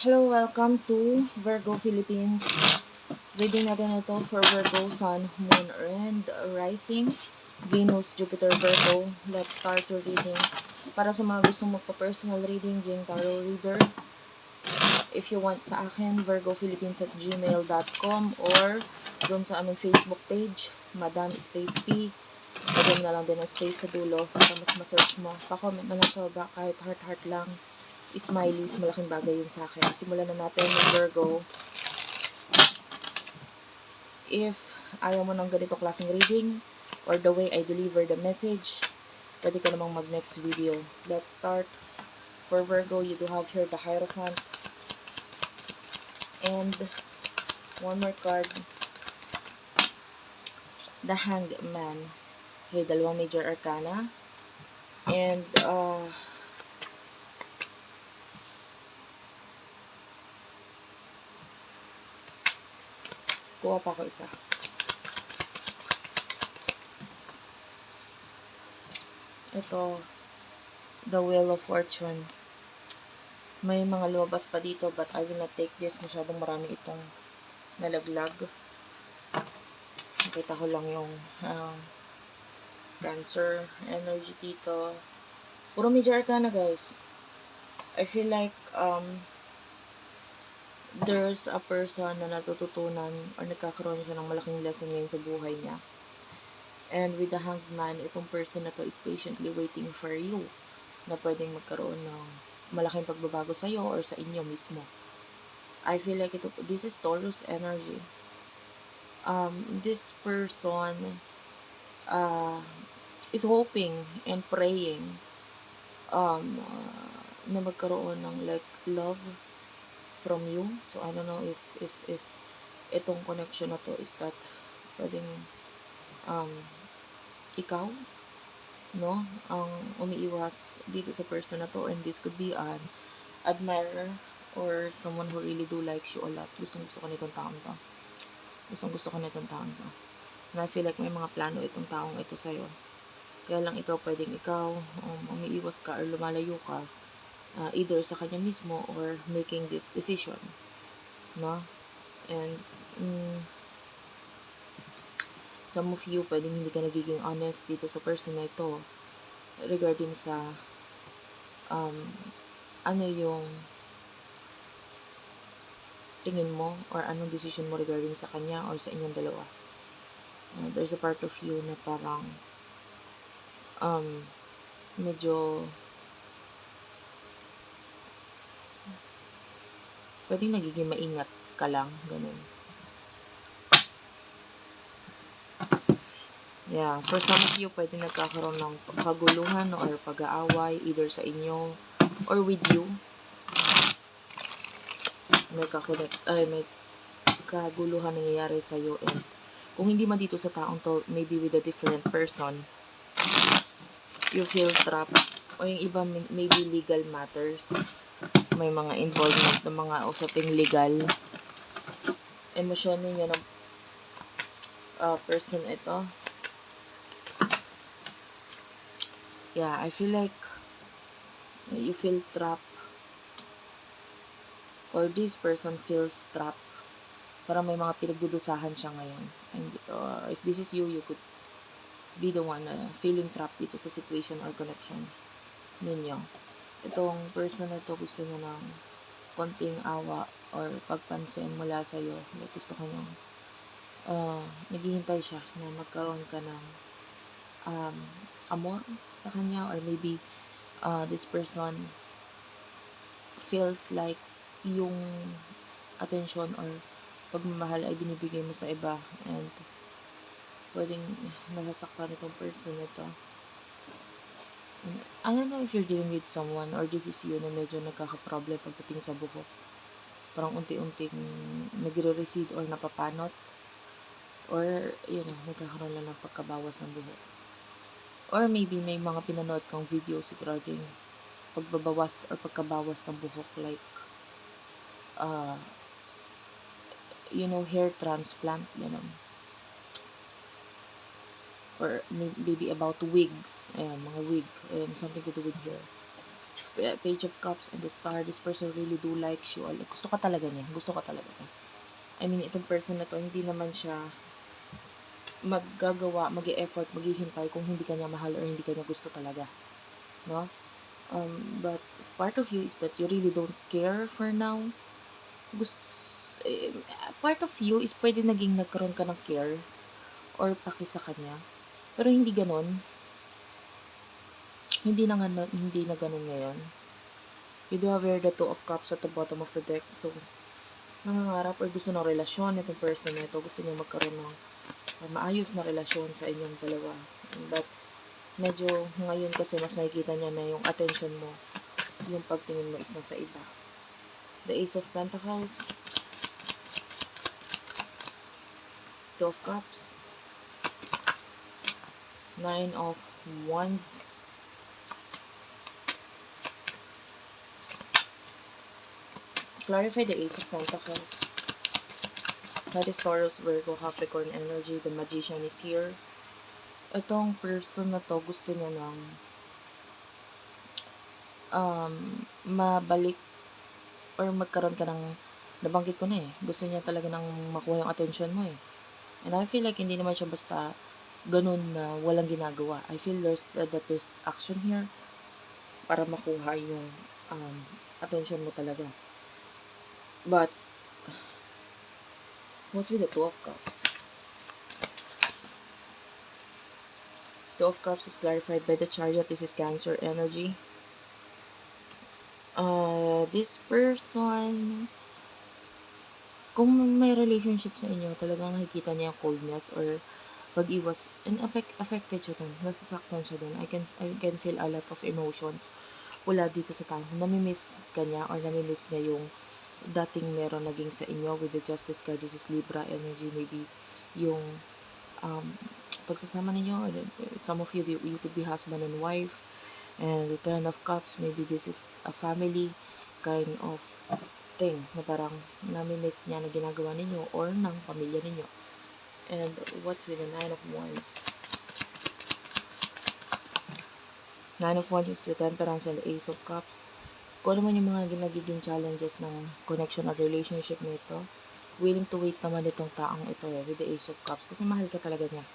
Hello, welcome to Virgo Philippines. Reading natin ito for Virgo, Sun, Moon, and Rising. Venus, Jupiter, Virgo. Let's start your reading. Para sa mga gustong magpa-personal reading, Jing Tarot Reader. If you want sa akin, virgophilippines at gmail.com or doon sa aming Facebook page, Madam Space P. Lagyan na lang din ang space sa dulo para mas ma-search mo. Pa-comment na lang sa baba kahit heart-heart lang smileys, malaking bagay yun sa akin. Simulan na natin yung Virgo. If ayaw mo ng ganito klaseng reading, or the way I deliver the message, pwede ka namang mag next video. Let's start. For Virgo, you do have here the Hierophant. And one more card. The Hanged Man. Okay, dalawang major arcana. And, uh, Kuha pa ako isa. Ito, The Wheel of Fortune. May mga lumabas pa dito but I will not take this. Masyadong marami itong nalaglag. Nakita ko lang yung uh, cancer energy dito. Puro major arcana guys. I feel like um, there's a person na natututunan or nagkakaroon siya ng malaking lesson ngayon sa buhay niya. And with the hanged man, itong person na to is patiently waiting for you na pwedeng magkaroon ng malaking pagbabago sa iyo or sa inyo mismo. I feel like ito, this is Taurus energy. Um, this person uh, is hoping and praying um, uh, na magkaroon ng like love from you. So, I don't know if, if, if itong connection na to is that pwedeng um, ikaw, no, ang umiiwas dito sa person na to and this could be an admirer or someone who really do likes you a lot. Gustong gusto ko nitong taong to. Gustong gusto ko nitong taong to. And I feel like may mga plano itong taong ito sa'yo. Kaya lang ikaw pwedeng ikaw, um, umiiwas ka or lumalayo ka uh, either sa kanya mismo or making this decision. No? And, mm, some of you, pwedeng hindi ka nagiging honest dito sa person na ito regarding sa um, ano yung tingin mo or anong decision mo regarding sa kanya or sa inyong dalawa. Uh, there's a part of you na parang um, medyo pwedeng nagiging maingat ka lang, ganun. Yeah, for some of you, pwede nagkakaroon ng kaguluhan or pag-aaway either sa inyo or with you. May kakulit, ay, may kaguluhan nangyayari sa iyo and kung hindi man dito sa taong to, maybe with a different person, you feel trapped o yung iba maybe legal matters may mga involvement ng mga usaping legal. Emosyon ninyo ng uh, person ito. Yeah I feel like you feel trapped. Or this person feels trapped. Para may mga pinagdudusahan siya ngayon. And uh, if this is you you could be the one uh, feeling trapped dito sa situation or connection ninyo itong person na to gusto niya ng konting awa or pagpansin mula sa iyo. Like, gusto ko niyang uh, naghihintay siya na magkaroon ka ng um, amor sa kanya or maybe uh, this person feels like yung attention or pagmamahal ay binibigay mo sa iba and pwedeng nasasaktan itong person ito I don't know if you're dealing with someone or this is you na medyo nagkaka-problem pagdating sa buhok. Parang unti-unting nagre-recede or napapanot. Or, yun know, nagkakaroon lang ng pagkabawas ng buhok. Or maybe may mga pinanood kang videos regarding pagbabawas or pagkabawas ng buhok like uh, you know, hair transplant, you know or maybe about wigs. Ayan, mga wig. Ayan, something to do with uh, Page of Cups and the Star, this person really do likes you. Gusto ka talaga niya. Gusto ka talaga niya. I mean, itong person na to, hindi naman siya maggagawa, mag effort maghihintay kung hindi ka niya mahal or hindi ka niya gusto talaga. No? Um, but part of you is that you really don't care for now. Gusto, eh, part of you is pwede naging nagkaroon ka ng care or paki sa kanya. Pero hindi ganon. Hindi na, nga, hindi na ganon ngayon. You do have the Two of Cups at the bottom of the deck. So, nangangarap or gusto ng relasyon itong person na ito. Gusto niya magkaroon ng uh, maayos na relasyon sa inyong dalawa. But, medyo ngayon kasi mas nakikita niya na yung attention mo, yung pagtingin mo is nasa iba. The Ace of Pentacles, Two of Cups, Nine of Wands, clarify the Ace of Pentacles. That is Taurus, Virgo, Capricorn energy. The Magician is here. Itong person na to, gusto niya ng um, mabalik or magkaroon ka ng nabanggit ko na eh. Gusto niya talaga ng makuha yung attention mo eh. And I feel like hindi naman siya basta ganun na walang ginagawa. I feel there's, uh, that there's action here para makuha yung um, attention mo talaga. But, what's with the Two of Cups? Two of Cups is clarified by the Chariot. This is Cancer energy. Uh, this person, kung may relationship sa inyo, talagang nakikita niya yung coldness or pag-iwas, and affect, affected siya dun. Nasasaktan siya dun. I can, I can feel a lot of emotions wala dito sa tao. Namimiss ka niya or namimiss niya yung dating meron naging sa inyo with the Justice card. This is Libra energy. Maybe yung um, pagsasama ninyo, some of you, you could be husband and wife. And the Ten of Cups, maybe this is a family kind of thing na parang namimiss niya na ginagawa ninyo or ng pamilya ninyo. And what's with the Nine of Wands? Nine of Wands is the Temperance and the Ace of Cups. Kung ano man yung mga nagiging challenges ng connection or relationship nito, willing to wait naman itong taong ito eh, with the Ace of Cups. Kasi mahal ka talaga niya.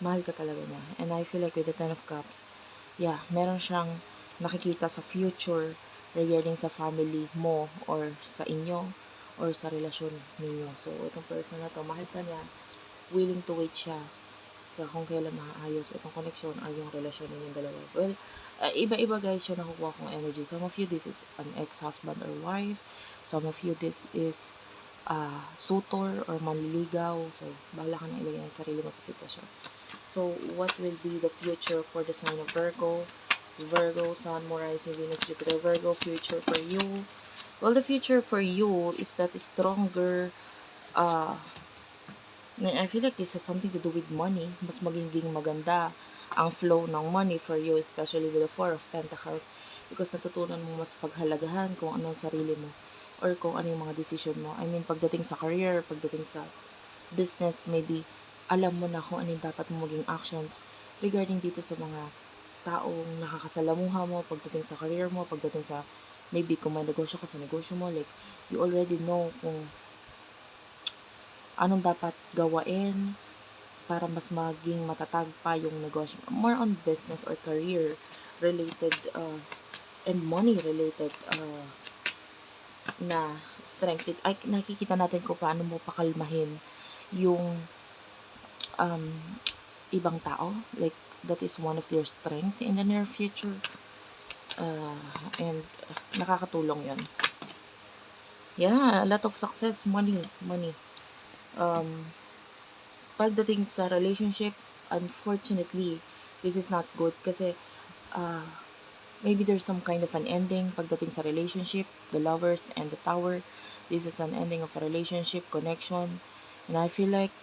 Mahal ka talaga niya. And I feel like with the Ten of Cups, yeah, meron siyang nakikita sa future regarding sa family mo or sa inyo or sa relasyon ninyo. So, itong person na to, mahal ka niya, willing to wait siya sa kung kailan maayos itong connection or yung relasyon ninyong dalawa. Well, uh, iba-iba guys yung nakukuha kong energy. Some of you, this is an ex-husband or wife. Some of you, this is uh, suitor or manliligaw. So, bahala ka na ilagay ang sarili mo sa sitwasyon. So, what will be the future for the sign of Virgo? Virgo, Sun, Moon, Rising, Venus, Jupiter, Virgo, future for you. Well, the future for you is that stronger, uh, I feel like this has something to do with money. Mas magiging maganda ang flow ng money for you, especially with the Four of Pentacles. Because natutunan mo mas paghalagahan kung ano ang sarili mo or kung ano yung mga decision mo. I mean, pagdating sa career, pagdating sa business, maybe alam mo na kung ano yung dapat mo maging actions regarding dito sa mga taong nakakasalamuha mo, pagdating sa career mo, pagdating sa maybe kung may negosyo ka sa negosyo mo, like, you already know kung anong dapat gawain para mas maging matatag pa yung negosyo. More on business or career related uh, and money related uh, na strength. Ay, nakikita natin kung paano mo pakalmahin yung um, ibang tao. Like, that is one of their strength in the near future. Uh, and uh, nakakatulong yon Yeah, a lot of success, money, money. Um, pagdating sa relationship, unfortunately, this is not good kasi uh, maybe there's some kind of an ending pagdating sa relationship, the lovers and the tower. This is an ending of a relationship, connection. And I feel like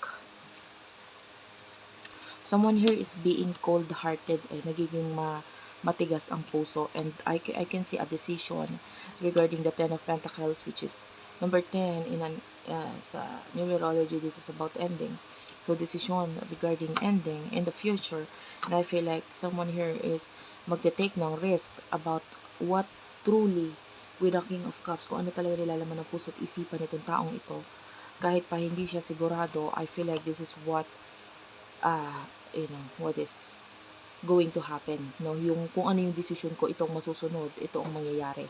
someone here is being cold-hearted ay nagiging ma matigas ang puso and I, I can see a decision regarding the Ten of Pentacles which is number 10 in an uh, sa numerology this is about ending so decision regarding ending in the future and I feel like someone here is magte-take ng risk about what truly with the King of Cups, kung ano talaga nilalaman ng puso at isipan nitong taong ito, kahit pa hindi siya sigurado, I feel like this is what, uh, you know, what is going to happen, no? Yung kung ano yung decision ko, itong masusunod, ito ang mangyayari,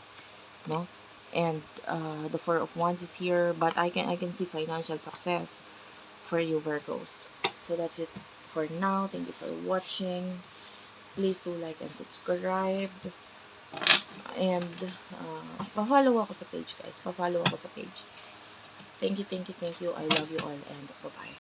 no? And uh, the Four of Wands is here, but I can I can see financial success for you Virgos. So that's it for now. Thank you for watching. Please do like and subscribe. And uh, pa-follow ako sa page, guys. Pa-follow ako sa page. Thank you, thank you, thank you. I love you all and bye-bye.